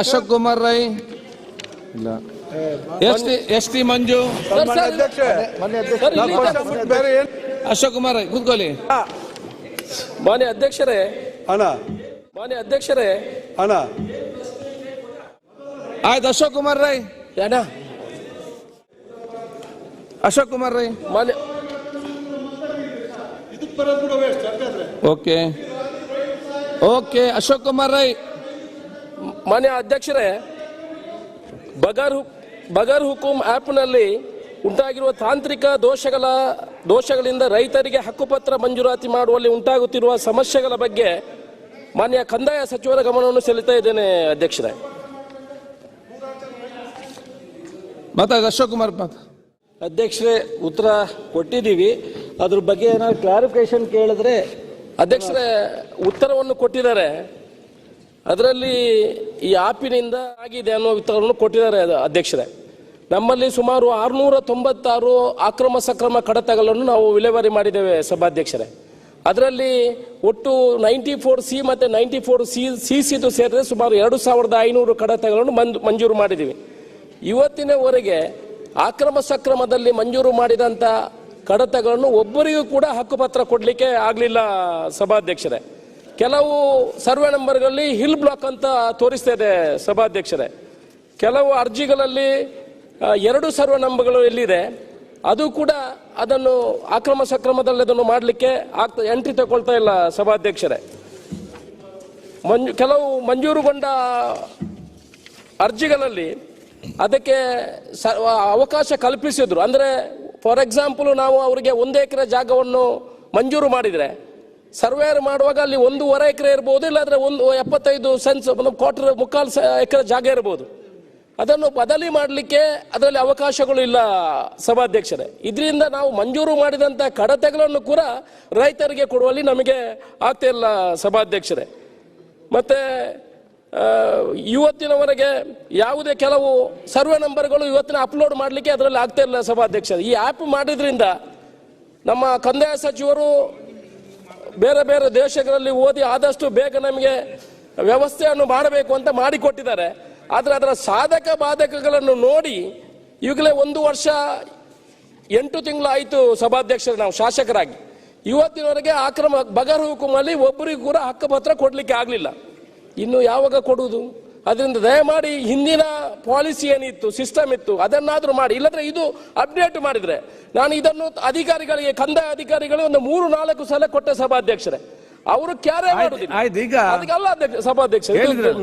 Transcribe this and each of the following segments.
ಅಶೋಕ್ ಕುಮಾರ್ ರೈ. ಇಲ್ಲ. S T Manju. Ashok Kumar Rai ಕೂತ್ಕೊಳ್ಳಿ. ಮಾನ್ಯ ಅಧ್ಯಕ್ಷರೇ. ಅಣ್ಣ. ಮಾನ್ಯ ಅಧ್ಯಕ್ಷರೇ. ಅಣ್ಣ. ಆಯ್ತು ಅಶೋಕ್ ಕುಮಾರ್ ರೈ. ಯಾಣ ಅಶೋಕ್ ಕುಮಾರ್ ರೈ. ಮಾನ್ಯ ಓಕೆ. ಓಕೆ ಅಶೋಕ್ ಕುಮಾರ್ ರೈ. ಮಾನ್ಯ ಅಧ್ಯಕ್ಷರೇ ಬಗರ್ ಹು- ಬಗರ್ ಹುಕುಂ ಆ್ಯಪ್ನಲ್ಲಿ ಉಂಟಾಗಿರುವ ತಾಂತ್ರಿಕ ದೋಷಗಳ ದೋಷಗಳಿಂದ ರೈತರಿಗೆ ಹಕ್ಕುಪತ್ರ ಮಂಜೂರಾತಿ ಮಾಡುವಲ್ಲಿ ಉಂಟಾಗುತ್ತಿರುವ ಸಮಸ್ಯೆಗಳ ಬಗ್ಗೆ ಮಾನ್ಯ ಕಂದಾಯ ಸಚಿವರ ಗಮನವನ್ನು ಸೆಳಿತಾ ಇದ್ದೇನೆ ಅಧ್ಯಕ್ಷರೇ. ಮಾತಾಡ ಅಶೋಕ್ ಕುಮಾರ್ ಮಾತ ಅಧ್ಯಕ್ಷರೇ ಉತ್ತರ ಕೊಟ್ಟಿದ್ದೀವಿ. ಅದ್ರ ಬಗ್ಗೆ ಏನಾದ್ರು ಕ್ಲಾರಿಫಿಕೇಶನ್ ಕೇಳಿದ್ರೆ ಅಧ್ಯಕ್ಷರೇ ಉತ್ತರವನ್ನು ಕೊಟ್ಟಿದ್ದಾರೆ. ಅದರಲ್ಲಿ ಈ ಆಪಿನಿಂದ ಆಗಿದೆ ಅನ್ನೋ ಉತ್ತರವನ್ನು ಕೊಟ್ಟಿದ್ದಾರೆ ಅಧ್ಯಕ್ಷರೇ. ನಮ್ಮಲ್ಲಿ ಸುಮಾರು ಆರುನೂರ ತೊಂಬತ್ತಾರು ಅಕ್ರಮ ಸಕ್ರಮ ಕಡತಗಳನ್ನು ನಾವು ವಿಲೇವಾರಿ ಮಾಡಿದ್ದೇವೆ ಸಭಾಧ್ಯಕ್ಷರೇ. ಅದರಲ್ಲಿ ಒಟ್ಟು ನೈಂಟಿ ಫೋರ್ ಸಿ ಮತ್ತು ನೈಂಟಿ ಫೋರ್ ಸಿ ಸಿ ಸಿದು ಸೇರಿದ್ರೆ ಸುಮಾರು ಎರಡು ಸಾವಿರದ ಐನೂರು ಕಡತಗಳನ್ನು ಮಂಜು, ಮಂಜೂರು ಮಾಡಿದ್ದೀವಿ. ಇವತ್ತಿನವರೆಗೆ ಅಕ್ರಮ ಸಕ್ರಮದಲ್ಲಿ ಮಂಜೂರು ಮಾಡಿದಂಥ ಕಡತಗಳನ್ನು ಒಬ್ಬರಿಗೂ ಕೂಡ ಹಕ್ಕುಪತ್ರ ಕೊಡಲಿಕ್ಕೆ ಆಗಲಿಲ್ಲ ಸಭಾಧ್ಯಕ್ಷರೇ. ಕೆಲವು ಸರ್ವೆ ನಂಬರ್ಗಳಲ್ಲಿ ಹಿಲ್ ಬ್ಲಾಕ್ ಅಂತ ತೋರಿಸ್ತಾ ಇದೆ ಸಭಾಧ್ಯಕ್ಷರೇ. ಕೆಲವು ಅರ್ಜಿಗಳಲ್ಲಿ ಎರಡು ಸರ್ವೆ ನಂಬರ್ಗಳು ಎಲ್ಲಿದೆ, ಅದು ಕೂಡ ಅದನ್ನು ಅಕ್ರಮ ಸಕ್ರಮದಲ್ಲಿ ಅದನ್ನು ಮಾಡಲಿಕ್ಕೆ ಆಗ್ತಾ, ಎಂಟ್ರಿ ತಗೊಳ್ತಾ ಇಲ್ಲ ಸಭಾಧ್ಯಕ್ಷರೇ. ಮಂಜು, ಕೆಲವು ಮಂಜೂರುಗೊಂಡ ಅರ್ಜಿಗಳಲ್ಲಿ ಅದಕ್ಕೆ ಅವಕಾಶ ಕಲ್ಪಿಸಿದ್ರು. ಅಂದರೆ ಫಾರ್ ಎಕ್ಸಾಂಪಲ್ ನಾವು ಅವರಿಗೆ ಒಂದು ಎಕರೆ ಜಾಗವನ್ನು ಮಂಜೂರು ಮಾಡಿದರೆ ಸರ್ವೇರ್ ಮಾಡುವಾಗ ಅಲ್ಲಿ ಒಂದೂವರೆ ಎಕರೆ ಇರ್ಬೋದು, ಇಲ್ಲಾಂದ್ರೆ ಒಂದು ಎಪ್ಪತ್ತೈದು ಸೆನ್ಸ್ ಒಂದು ಕ್ವಾರ್ಟರ್ ಮುಕ್ಕಾಲು ಎಕರೆ ಜಾಗ ಇರ್ಬೋದು. ಅದನ್ನು ಬದಲಿ ಮಾಡಲಿಕ್ಕೆ ಅದರಲ್ಲಿ ಅವಕಾಶಗಳು ಇಲ್ಲ ಸಭಾಧ್ಯಕ್ಷರೇ. ಇದರಿಂದ ನಾವು ಮಂಜೂರು ಮಾಡಿದಂಥ ಕಡತೆಗಳನ್ನು ಕೂಡ ರೈತರಿಗೆ ಕೊಡುವಲ್ಲಿ ನಮಗೆ ಆಗ್ತಾ ಇಲ್ಲ ಸಭಾಧ್ಯಕ್ಷರೇ. ಮತ್ತೆ ಇವತ್ತಿನವರೆಗೆ ಯಾವುದೇ ಕೆಲವು ಸರ್ವೆ ನಂಬರ್ಗಳು ಇವತ್ತಿನ ಅಪ್ಲೋಡ್ ಮಾಡಲಿಕ್ಕೆ ಅದರಲ್ಲಿ ಆಗ್ತಾ ಇಲ್ಲ ಸಭಾಧ್ಯಕ್ಷರೇ. ಈ ಆ್ಯಪ್ ಮಾಡಿದ್ರಿಂದ ನಮ್ಮ ಕಂದಾಯ ಸಚಿವರು ಬೇರೆ ಬೇರೆ ದೇಶಗಳಲ್ಲಿ ಓದಿ ಆದಷ್ಟು ಬೇಗ ನಮಗೆ ವ್ಯವಸ್ಥೆಯನ್ನು ಮಾಡಬೇಕು ಅಂತ ಮಾಡಿಕೊಟ್ಟಿದ್ದಾರೆ. ಆದರೆ ಅದರ ಸಾಧಕ ಬಾಧಕಗಳನ್ನು ನೋಡಿ ಈಗಲೇ ಒಂದು ವರ್ಷ ಎಂಟು ತಿಂಗಳು ಆಯಿತು ಸಭಾಧ್ಯಕ್ಷರು ನಾವು ಶಾಸಕರಾಗಿ. ಇವತ್ತಿನವರೆಗೆ ಆಕ್ರಮ ಬಗರ್ ಹುಕುಮಲ್ಲಿ ಒಬ್ಬರಿಗೂ ಕೂಡ ಹಕ್ಕುಪತ್ರ ಕೊಡಲಿಕ್ಕೆ ಆಗಲಿಲ್ಲ. ಇನ್ನು ಯಾವಾಗ ಕೊಡುವುದು? ಅದರಿಂದ ದಯಮಾಡಿ ಹಿಂದಿನ ಪಾಲಿಸಿ ಏನಿತ್ತು, ಸಿಸ್ಟಮ್ ಇತ್ತು, ಅದನ್ನಾದರೂ ಮಾಡಿ. ಇಲ್ಲದ್ರೆ ಇದು ಅಪ್ಡೇಟ್ ಮಾಡಿದ್ರೆ, ನಾನು ಇದನ್ನು ಅಧಿಕಾರಿಗಳಿಗೆ, ಕಂದಾಯ ಅಧಿಕಾರಿಗಳು ಒಂದು ಮೂರು ನಾಲ್ಕು ಸಲ ಕೊಟ್ಟ ಸಭಾಧ್ಯಕ್ಷರೇ. ಅವರು ಕ್ಯಾರೆ ಮಾಡುದಿಲ್ಲ. ಆಯ್ತು, ಈಗ ಅದಕ್ಕಲ್ಲ ಅಧ್ಯಕ್ಷ ಸಭಾಧ್ಯಕ್ಷ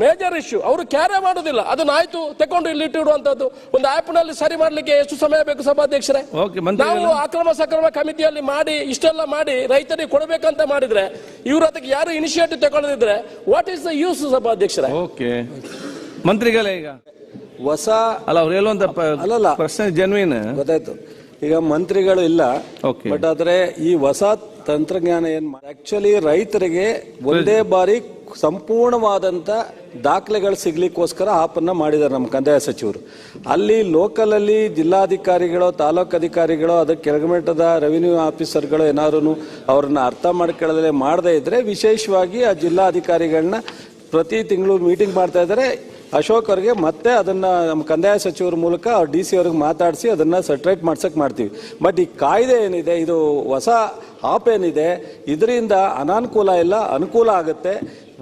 ಮೇಜರ್ ಇಶ್ಯೂ ಅವರು ಕ್ಯಾರೆ ಮಾಡುದಿಲ್ಲ. ಅದನ್ನ ಆಯ್ತು ತಕೊಂಡು ಇಲ್ಲಿ ಇಟ್ಟಿರುವಂತದ್ದು ಒಂದು ಆಪ್ನಲ್ಲಿ ಸರಿ ಮಾಡ್ಲಿಕ್ಕೆ ಎಷ್ಟು ಸಮಯ ಬೇಕು ಸಭಾಧ್ಯಕ್ಷರೇ? ಓಕೆ, ಮಂತ್ರಿಗಳೇ. ನಾವು ಅಕ್ರಮ ಸಕ್ರಮ ಕಮಿಟಿಯಲ್ಲಿ ಮಾಡಿ ಇಷ್ಟೆಲ್ಲ ಮಾಡಿ ರೈತರಿಗೆ ಕೊಡಬೇಕಂತ ಮಾಡಿದ್ರೆ ಇವ್ರ ಅದಕ್ಕೆ ಯಾರು ಇನಿಷಿಯೇಟಿವ್ ತಗೊಳ್ಳದಿದ್ರೆ ವಾಟ್ ಇಸ್ ದ ಯೂಸ್ ಸಭಾಧ್ಯಕ್ಷರೇ? ಓಕೆ ಮಂತ್ರಿಗಳೇ ಈಗ? ಹೊಸ ಅಲ್ಲ ಅವ್ರು ಹೇಳುವಂತ ಅಲ್ಲಲ್ಲ. ಪ್ರಶ್ನೆ ಜನ್ವಿನ್ ಗೊತ್ತಾಯ್ತು. ಈಗ ಮಂತ್ರಿಗಳು ಇಲ್ಲ. ಬಟ್ ಆದ್ರೆ ಈ ಹೊಸ ತಂತ್ರಜ್ಞಾನ ಏನ್ ಆಕ್ಚುಲಿ ರೈತರಿಗೆ ಒಂದೇ ಬಾರಿ ಸಂಪೂರ್ಣವಾದಂತ ದಾಖಲೆಗಳು ಸಿಗ್ಲಿಕ್ಕೋಸ್ಕರ ಆಪನ್ನ ಮಾಡಿದ್ದಾರೆ ನಮ್ಮ ಕಂದಾಯ ಸಚಿವರು. ಅಲ್ಲಿ ಲೋಕಲ್ ಅಲ್ಲಿ ಜಿಲ್ಲಾಧಿಕಾರಿಗಳು, ತಾಲೂಕು ಅಧಿಕಾರಿಗಳು, ಅದಕ್ಕೆ ಕೆಳಮಟ್ಟದ ರೆವಿನ್ಯೂ ಆಫೀಸರ್ಗಳು ಏನಾದ್ರು ಅವ್ರನ್ನ ಅರ್ಥ ಮಾಡ್ಕೊಳ್ಳದೆ ಮಾಡದೇ ಇದ್ರೆ ವಿಶೇಷವಾಗಿ ಆ ಜಿಲ್ಲಾಧಿಕಾರಿಗಳನ್ನ ಪ್ರತಿ ತಿಂಗಳು ಮೀಟಿಂಗ್ ಮಾಡ್ತಾ ಇದ್ದಾರೆ ಅಶೋಕ್ ಅವ್ರಿಗೆ ಮತ್ತೆ ಅದನ್ನ ನಮ್ಮ ಕಂದಾಯ ಸಚಿವರ ಮೂಲಕ ಡಿ ಸಿ ಅವ್ರಿಗೆ ಮಾತಾಡಿಸಿ ಅದನ್ನ ಸೆಟ್ರೇಟ್ ಮಾಡ್ಸಕ್ ಮಾಡ್ತೀವಿ. ಬಟ್ ಈ ಕಾಯ್ದೆ ಏನಿದೆ, ಇದು ಹೊಸ ಆಪ್ ಏನಿದೆ, ಇದರಿಂದ ಅನಾನುಕೂಲ ಇಲ್ಲ, ಅನುಕೂಲ ಆಗುತ್ತೆ.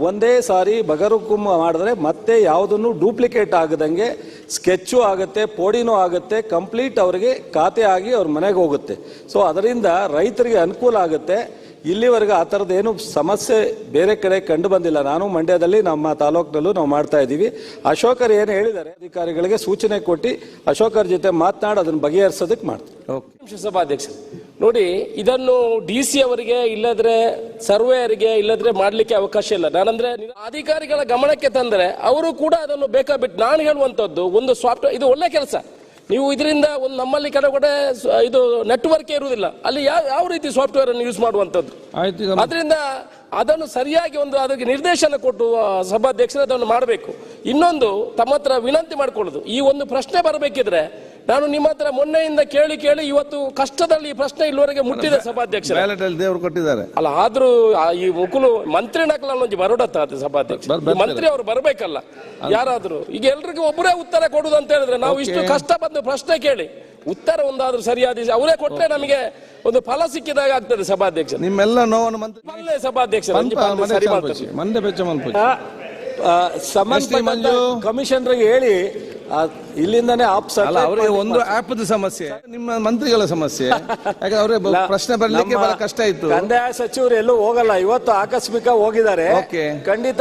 ಒಂದೇ ಸಾರಿ ಬಗರುಕು ಮಾಡಿದ್ರೆ ಮತ್ತೆ ಯಾವುದನ್ನು ಡೂಪ್ಲಿಕೇಟ್ ಆಗದಂಗೆ ಸ್ಕೆಚ್ಚು ಆಗುತ್ತೆ, ಪೋಡಿನೂ ಆಗುತ್ತೆ, ಕಂಪ್ಲೀಟ್ ಅವರಿಗೆ ಖಾತೆ ಆಗಿ ಅವ್ರ ಮನೆಗೆ ಹೋಗುತ್ತೆ. ಸೊ ಅದರಿಂದ ರೈತರಿಗೆ ಅನುಕೂಲ ಆಗುತ್ತೆ. ಇಲ್ಲಿವರೆಗೆ ಆ ಏನು ಸಮಸ್ಯೆ ಬೇರೆ ಕಡೆ ಕಂಡು ಬಂದಿಲ್ಲ. ನಾನು ಮಂಡ್ಯದಲ್ಲಿ ನಮ್ಮ ತಾಲೂಕಿನಲ್ಲೂ ನಾವು ಮಾಡ್ತಾ ಇದ್ದೀವಿ. ಅಶೋಕರ್ ಏನು ಹೇಳಿದ್ದಾರೆ, ಅಧಿಕಾರಿಗಳಿಗೆ ಸೂಚನೆ ಕೊಟ್ಟು ಅಶೋಕರ್ ಜೊತೆ ಮಾತನಾಡಿ ಅದನ್ನು ಬಗೆಹರಿಸೋದಕ್ಕೆ ಮಾಡ್ತೀವಿ. ಸಭಾಧ್ಯಕ್ಷ ನೋಡಿ, ಇದನ್ನು ಡಿ ಸಿ ಅವರಿಗೆ ಇಲ್ಲದ್ರೆ, ಸರ್ವೇಯರಿಗೆ ಇಲ್ಲದ್ರೆ ಮಾಡ್ಲಿಕ್ಕೆ ಅವಕಾಶ ಇಲ್ಲ. ನಾನಂದ್ರೆ ಅಧಿಕಾರಿಗಳ ಗಮನಕ್ಕೆ ತಂದ್ರೆ ಅವರು ಕೂಡ ಅದನ್ನು ಬೇಕಾಬಿಟ್ಟು ನಾನು ಹೇಳುವಂತದ್ದು ಒಂದು ಸಾಫ್ಟ್ವೇರ್ ಇದು ಒಳ್ಳೆ ಕೆಲಸ. ನೀವು ಇದರಿಂದ ಒಂದು ನಮ್ಮಲ್ಲಿ ಕೆಲವು ಕಡೆ ಇದು ನೆಟ್ವರ್ಕ್ ಇರುವುದಿಲ್ಲ. ಅಲ್ಲಿ ಯಾವ ಯಾವ ರೀತಿ ಸಾಫ್ಟ್ವೇರ್ ಅನ್ನು ಯೂಸ್ ಮಾಡುವಂಥದ್ದು? ಅದರಿಂದ ಅದನ್ನು ಸರಿಯಾಗಿ ಒಂದು ಅದಕ್ಕೆ ನಿರ್ದೇಶನ ಕೊಟ್ಟು ಸಭಾಧ್ಯಕ್ಷರು ಅದನ್ನು ಮಾಡಬೇಕು. ಇನ್ನೊಂದು ತಮ್ಮ ಹತ್ರ ವಿನಂತಿ ಮಾಡಿಕೊಳ್ಳೋದು. ಈ ಒಂದು ಪ್ರಶ್ನೆ ಬರಬೇಕಿದ್ರೆ ನಾನು ನಿಮ್ಮ ಹತ್ರ ಮೊನ್ನೆಯಿಂದ ಕೇಳಿ ಕೇಳಿ ಇವತ್ತು ಕಷ್ಟದಲ್ಲಿ ಈ ಪ್ರಶ್ನೆ ಇಲ್ಲಿವರೆಗೆ ಮುಟ್ಟಿದೆ ಸಭಾಧ್ಯಕ್ಷ ಬ್ಯಾಲೆಟ್ ಅಲ್ಲಿ ದೇವರು ಕೊಟ್ಟಿದ್ದಾರೆ. ಅಲ್ಲ ಆದ್ರೂ ಆ ಈ ಮುಕುಲು ಮಂತ್ರಿ ನಕಲಲ್ಲಿ ಬರೋಡತ್ತ ಅದು ಸಭಾಧ್ಯಕ್ಷ. ಬರ್- ಮಂತ್ರಿ ಅವರು ಬರಬೇಕಲ್ಲ. ಯಾರಾದ್ರೂ? ಈಗ ಎಲ್ರಿಗೂ ಒಬ್ಬರೇ ಉತ್ತರ ಕೊಡುದು ಅಂತ ಹೇಳಿದ್ರೆ ನಾವು ಇಷ್ಟು ಕಷ್ಟ ಬಂದು ಪ್ರಶ್ನೆ ಕೇಳಿ. ಉತ್ತರ ಒಂದಾದ್ರೂ ಸರಿಯಾದ ಅವರೇ ಕೊಟ್ರೆ ನಮಗೆ ಒಂದು ಫಲ ಸಿಕ್ಕಿದಾಗ ಆಗ್ತದೆ ಸಭಾಧ್ಯಕ್ಷ. ನಿಮ್ಮೆಲ್ಲ ನೋವನ್ನು ಮಂತ್ರಿ ಪಲ್ಲೆ ಸಭಾಧ್ಯಕ್ಷ ಸಮಸ್ಯೆ ಕಮಿಷನ್ ಪಲ್ಲೆ ಮಂಡ್ಯ ಸರಿ ಚಾಲ್ಪಚ್ಚಿ. ಮಾಡ್ತಾರೆ. ಮಂಡ್ಯ ಬೆಚ್ಚ ಮಲ್ಪಚ್ಚಿ. ಆ, ಸಂಬಂಧಪಟ್ಟ ಮಂಜು? ಕಮಿಷನರ್ಗೆ ಹೇಳಿ ಇಲ್ಲಿಂದಾನೇ ಆಪ್ಸ್ ಅಲ್ಲ ಅವರಿಗೆ ಒಂದು ಆಪ್ ಸಮಸ್ಯೆ. ನಿಮ್ಮ ಮಂತ್ರಿಗಳ ಸಮಸ್ಯೆ. ಯಾಕಂದ್ರೆ ಅವ್ರಿಗೆ ಪ್ರಶ್ನೆ ಬರ್ಲಿಕ್ಕೆ ಬಹಳ ಕಷ್ಟ ಇತ್ತು. ಕಂದಾಯ ಸಚಿವರು ಎಲ್ಲೂ ಹೋಗಲ್ಲ. ಇವತ್ತು ಆಕಸ್ಮಿಕ ಹೋಗಿದ್ದಾರೆ. ಖಂಡಿತ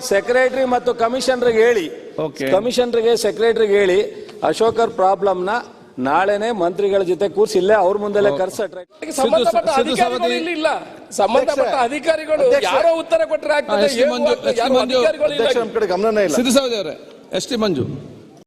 ಸೆಕ್ರೆಟರಿ ಮತ್ತು ಕಮಿಷನರ್ಗೆ ಹೇಳಿ. ಕಮಿಷನ್ ಕಮಿಷನರ್ಗೆ ಸೆಕ್ರೆಟರಿಗೆ ಹೇಳಿ ಅಶೋಕರ್ ಪ್ರಾಬ್ಲಮ್ನ ನಾಳೆನೆ ಮಂತ್ರಿಗಳ ಜೊತೆ ಕೂರ್ಸಿ ಇಲ್ಲೇ ಅವ್ರ ಮುಂದೆ ಕರ್ಸ ಸಂಬಂಧಪಟ್ಟ ಅಧಿಕಾರಿಗಳು ಸವದಿ- ಇಲ್ಲ ಸಂಬಂಧಪಟ್ಟ ಅಧಿಕಾರಿಗಳು ಯಾರೋ ಉತ್ತರ ಕೊಟ್ಟರೆ ಆಗ್ತದೆ ಸಿದ್ದು ಅವರೇ ಎಸ್ ಟಿ ಮಂಜು.